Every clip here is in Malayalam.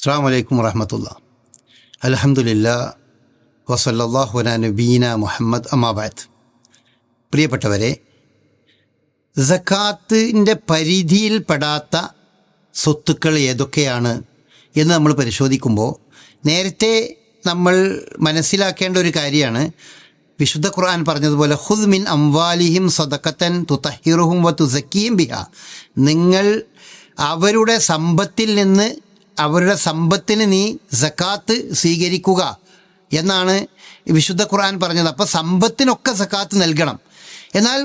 അസ്സാം വലൈക്കും വറഹമത്തുള്ള. അലഹമുല്ല വസല്ലാഹു അല നബീന മുഹമ്മദ് അമാബാദ് പ്രിയപ്പെട്ടവരെ സക്കാത്തിന്റെ പരിധിയിൽപ്പെടാത്ത സ്വത്തുക്കൾ ഏതൊക്കെയാണ് എന്ന് നമ്മൾ പരിശോധിക്കുമ്പോൾ നേരത്തെ നമ്മൾ മനസ്സിലാക്കേണ്ട ഒരു കാര്യമാണ്. വിശുദ്ധ ഖുർആൻ പറഞ്ഞതുപോലെ ഹുദ് മിൻ അംവാലിഹിം സദക്കത്തൻ തുതഹിറുഹും വ തുസക്കിയും ബിഹ. നിങ്ങൾ അവരുടെ സമ്പത്തിൽ നിന്ന് അവരുടെ സമ്പത്തിന് നീ സക്കാത്ത് സ്വീകരിക്കുക എന്നാണ് വിശുദ്ധ ഖുർആൻ പറഞ്ഞത്. അപ്പോൾ സമ്പത്തിനൊക്കെ സക്കാത്ത് നൽകണം. എന്നാൽ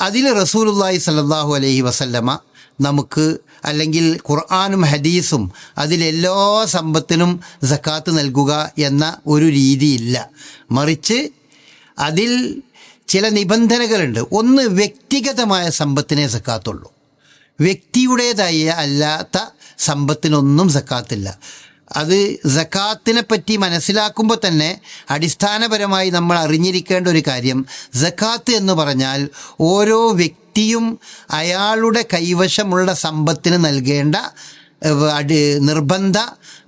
അതിൽ റസൂലുല്ലാഹി സല്ലാഹു അലൈഹി വസല്ലമ നമുക്ക് അല്ലെങ്കിൽ ഖുർആാനും ഹദീസും അതിലെല്ലാ സമ്പത്തിനും സക്കാത്ത് നൽകുക എന്ന ഒരു രീതിയില്ല. മറിച്ച് അതിൽ ചില നിബന്ധനകളുണ്ട്. ഒന്ന് വ്യക്തിഗതമായ സമ്പത്തിനെ സക്കാത്തുള്ളൂ. വ്യക്തിയുടേതായ അല്ലാത്ത സമ്പത്തിനൊന്നും സക്കാത്തില്ല. അത് സക്കാത്തിനെ പറ്റി മനസ്സിലാക്കുമ്പോൾ തന്നെ അടിസ്ഥാനപരമായി നമ്മൾ അറിഞ്ഞിരിക്കേണ്ട ഒരു കാര്യം സക്കാത്ത് എന്ന് പറഞ്ഞാൽ ഓരോ വ്യക്തിയും അയാളുടെ കൈവശമുള്ള സമ്പത്തിന് നൽകേണ്ട നിർബന്ധ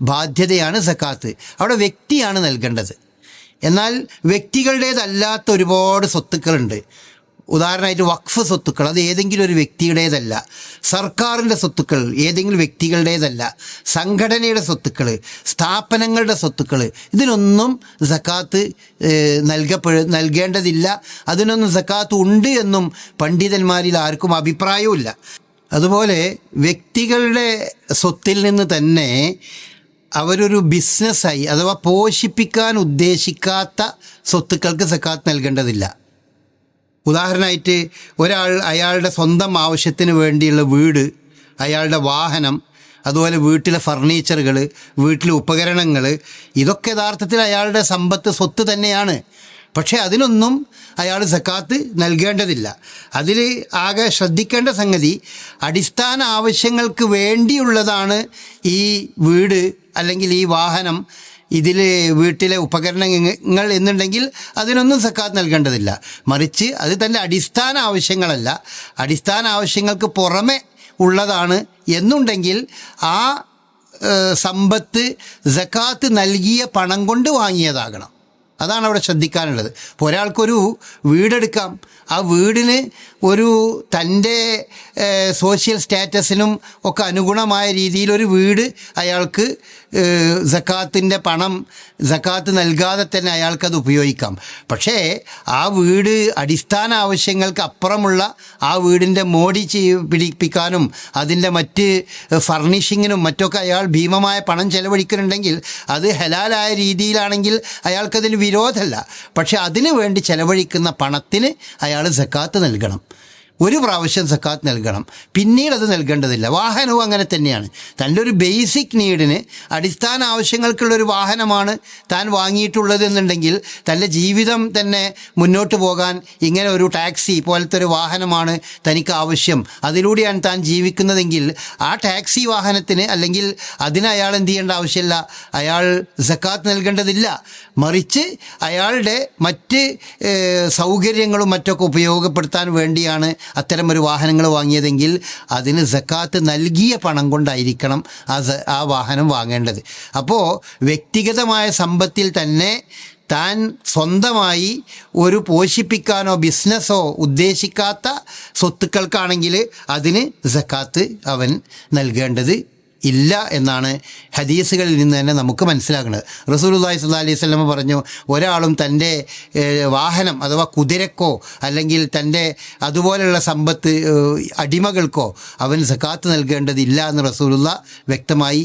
ബാധ്യതയാണ് സക്കാത്ത്. അവിടെ വ്യക്തിയാണ് നൽകേണ്ടത്. എന്നാൽ വ്യക്തികളുടേതല്ലാത്ത ഒരുപാട് സ്വത്തുക്കളുണ്ട്. ഉദാഹരണമായിട്ട് വഖഫ് സ്വത്തുക്കൾ അത് ഏതെങ്കിലും ഒരു വ്യക്തിയുടേതല്ല. സർക്കാരിന്റെ സ്വത്തുക്കൾ ഏതെങ്കിലും വ്യക്തികളുടേതല്ല. സംഘടനയുടെ സ്വത്തുക്കൾ സ്ഥാപനങ്ങളുടെ സ്വത്തുക്കൾ ഇതിനൊന്നും സക്കാത്ത് നൽകപ്പെ നൽകേണ്ടതില്ല. അതിനൊന്നും സക്കാത്ത് ഉണ്ട് എന്നും പണ്ഡിതന്മാരിൽ ആർക്കും അഭിപ്രായവും അതുപോലെ വ്യക്തികളുടെ സ്വത്തിൽ നിന്ന് തന്നെ അവരൊരു ബിസിനസ്സായി അഥവാ പോഷിപ്പിക്കാൻ ഉദ്ദേശിക്കാത്ത സ്വത്തുക്കൾക്ക് സക്കാത്ത് നൽകേണ്ടതില്ല. ഉദാഹരണമായിട്ട് ഒരാൾ അയാളുടെ സ്വന്തം ആവശ്യത്തിന് വേണ്ടിയുള്ള വീട് അയാളുടെ വാഹനം അതുപോലെ വീട്ടിലെ ഫർണിച്ചറുകൾ വീട്ടിലെ ഉപകരണങ്ങൾ ഇതൊക്കെ യഥാർത്ഥത്തിൽ അയാളുടെ സമ്പത്ത് സ്വത്ത് തന്നെയാണ്. പക്ഷേ അതിനൊന്നും അയാൾ സക്കാത്ത് നൽകേണ്ടതില്ല. അതിൽ ആകെ ശ്രദ്ധിക്കേണ്ട സംഗതി അടിസ്ഥാന ആവശ്യങ്ങൾക്ക് വേണ്ടിയുള്ളതാണ് ഈ വീട് അല്ലെങ്കിൽ ഈ വാഹനം ഇതിൽ വീട്ടിലെ ഉപകരണങ്ങൾ എന്നുണ്ടെങ്കിൽ അതിനൊന്നും സക്കാത്ത് നൽകേണ്ടതില്ല. മറിച്ച് അത് തന്റെ അടിസ്ഥാന ആവശ്യങ്ങളല്ല. അടിസ്ഥാന ആവശ്യങ്ങൾക്ക് പുറമെ ഉള്ളതാണ് എന്നുണ്ടെങ്കിൽ ആ സമ്പത്ത് സക്കാത്ത് നൽകിയ പണം കൊണ്ട് വാങ്ങിയതാകണം. അതാണ് അവിടെ ശ്രദ്ധിക്കാനുള്ളത്. ഇപ്പോൾ ഒരാൾക്കൊരു വീടെടുക്കാം. ആ വീടിന് ഒരു തന്റെ സോഷ്യൽ സ്റ്റാറ്റസിനും ഒക്കെ അനുഗുണമായ രീതിയിൽ ഒരു വീട് അയാൾക്ക് സക്കാത്തിന്റെ പണം സക്കാത്ത് നൽകാതെ തന്നെ അയാൾക്കത് ഉപയോഗിക്കാം. പക്ഷേ ആ വീട് അടിസ്ഥാന ആവശ്യങ്ങൾക്ക് അപ്പുറമുള്ള ആ വീടിന്റെ മോഡി പിടിപ്പിക്കാനും അതിന്റെ മറ്റ് ഫർണിഷിങ്ങിനും മറ്റൊക്കെ അയാൾ ഭീമമായ പണം ചെലവഴിക്കുന്നുണ്ടെങ്കിൽ അത് ഹലാലായ രീതിയിലാണെങ്കിൽ അയാൾക്കതിന് വിരോധമല്ല. പക്ഷെ അതിനു വേണ്ടി ചെലവഴിക്കുന്ന പണത്തിന് അയാൾ സക്കാത്ത് നൽകണം. ഒരു പ്രാവശ്യം സക്കാത്ത് നൽകണം. പിന്നീട് അത് നൽകേണ്ടതില്ല. വാഹനവും അങ്ങനെ തന്നെയാണ്. തന്റെ ഒരു ബേസിക് നീഡിന് അടിസ്ഥാന ആവശ്യങ്ങൾക്കുള്ളൊരു വാഹനമാണ് താൻ വാങ്ങിയിട്ടുള്ളത് എന്നുണ്ടെങ്കിൽ തന്റെ ജീവിതം തന്നെ മുന്നോട്ട് പോകാൻ ഇങ്ങനെ ഒരു ടാക്സി പോലത്തെ ഒരു വാഹനമാണ് തനിക്ക് ആവശ്യം. അതിലൂടെയാണ് താൻ ജീവിക്കുന്നതെങ്കിൽ ആ ടാക്സി വാഹനത്തിന് അല്ലെങ്കിൽ അതിന് അയാൾ എന്ത് ചെയ്യേണ്ട ആവശ്യമില്ല. അയാൾ സക്കാത്ത് നൽകേണ്ടതില്ല. മറിച്ച് അയാളുടെ മറ്റ് സൗകര്യങ്ങളും മറ്റൊക്കെ ഉപയോഗപ്പെടുത്താൻ വേണ്ടിയാണ് അത്തരമൊരു വാഹനങ്ങൾ വാങ്ങിയതെങ്കിൽ അതിന് സക്കാത്ത് നൽകിയ പണം കൊണ്ടായിരിക്കണം ആ ആ വാഹനം വാങ്ങേണ്ടത്. അപ്പോൾ വ്യക്തിഗതമായ സമ്പത്തിൽ തന്നെ താൻ സ്വന്തമായി ഒരു പോഷിപ്പിക്കാനോ ബിസിനസ്സോ ഉദ്ദേശിക്കാത്ത സ്വത്തുക്കൾക്കാണെങ്കിൽ അതിന് സക്കാത്ത് അവൻ നൽകേണ്ടത് ഇല്ല എന്നാണ് ഹദീസുകളിൽ നിന്ന് തന്നെ നമുക്ക് മനസ്സിലാക്കുന്നത് റസൂലുള്ളാഹി സ്വല്ലല്ലാഹി അലൈഹി സ്വലമ പറഞ്ഞു ഒരാളും തന്റെ വാഹനം അഥവാ കുതിരക്കോ അല്ലെങ്കിൽ തന്റെ അതുപോലെയുള്ള സമ്പത്ത് അടിമകൾക്കോ അവൻ സക്കാത്ത് നൽകേണ്ടതില്ല എന്ന് റസൂലുള്ള വ്യക്തമായി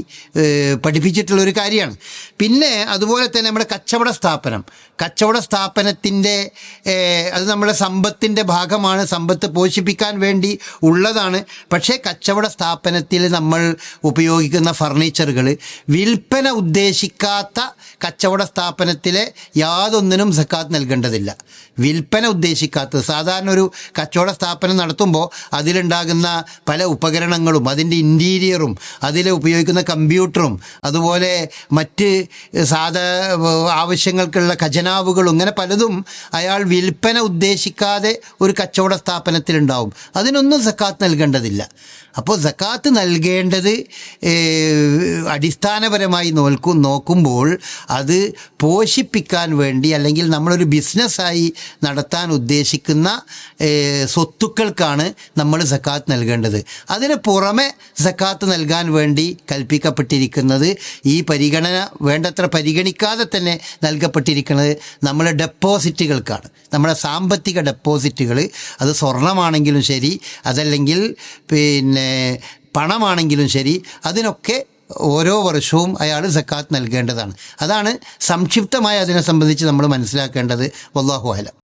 പഠിപ്പിച്ചിട്ടുള്ള ഒരു കാര്യമാണ്. പിന്നെ അതുപോലെ തന്നെ നമ്മുടെ കച്ചവട സ്ഥാപനം. കച്ചവട സ്ഥാപനത്തിന്റെ അത് നമ്മുടെ സമ്പത്തിന്റെ ഭാഗമാണ്. സമ്പത്ത് പോഷിപ്പിക്കാൻ വേണ്ടി ഉള്ളതാണ്. പക്ഷേ കച്ചവട സ്ഥാപനത്തിൽ നമ്മൾ ഉപയോഗിക്കുന്ന ഫർണിച്ചറുകൾ വിൽപ്പന ഉദ്ദേശിക്കാത്ത കച്ചവട സ്ഥാപനത്തിലെ യാതൊന്നിനും സക്കാത്ത് നൽകേണ്ടതില്ല. വിൽപ്പന ഉദ്ദേശിക്കാത്തത്. സാധാരണ ഒരു കച്ചവട സ്ഥാപനം നടത്തുമ്പോൾ അതിലുണ്ടാകുന്ന പല ഉപകരണങ്ങളും അതിന്റെ ഇന്റീരിയറും അതിൽ ഉപയോഗിക്കുന്ന കമ്പ്യൂട്ടറും അതുപോലെ മറ്റ് സാധാ ആവശ്യങ്ങൾക്കുള്ള ഖജനാവുകളും ഇങ്ങനെ പലതും അയാൾ വിൽപ്പന ഉദ്ദേശിക്കാതെ ഒരു കച്ചവട സ്ഥാപനത്തിലുണ്ടാവും. അതിനൊന്നും സക്കാത്ത് നൽകേണ്ടതില്ല. അപ്പോൾ സക്കാത്ത് നൽകേണ്ടത് അടിസ്ഥാനപരമായി നോക്കും നോക്കുമ്പോൾ അത് പോഷിപ്പിക്കാൻ വേണ്ടി അല്ലെങ്കിൽ നമ്മളൊരു ബിസിനസ്സായി നടത്താൻ ഉദ്ദേശിക്കുന്ന സ്വത്തുക്കൾക്കാണ് നമ്മൾ സക്കാത്ത് നൽകേണ്ടത്. അതിന് പുറമെ സക്കാത്ത് നൽകാൻ വേണ്ടി കൽപ്പിക്കപ്പെട്ടിരിക്കുന്നത് ഈ പരിഗണന വേണ്ടത്ര പരിഗണിക്കാതെ തന്നെ നൽകപ്പെട്ടിരിക്കുന്നത് നമ്മളെ ഡെപ്പോസിറ്റുകൾക്കാണ്. നമ്മുടെ സാമ്പത്തിക ഡെപ്പോസിറ്റുകൾ അത് സ്വർണമാണെങ്കിലും ശരി അതല്ലെങ്കിൽ പിന്നെ പണമാണെങ്കിലും ശരി അതിനൊക്കെ ഓരോ വർഷവും അയാൾ സക്കാത്ത് നൽകേണ്ടതാണ്. അതാണ് സംക്ഷിപ്തമായി അതിനെ സംബന്ധിച്ച് നമ്മൾ മനസ്സിലാക്കേണ്ടത്. വല്ലാഹു അലം.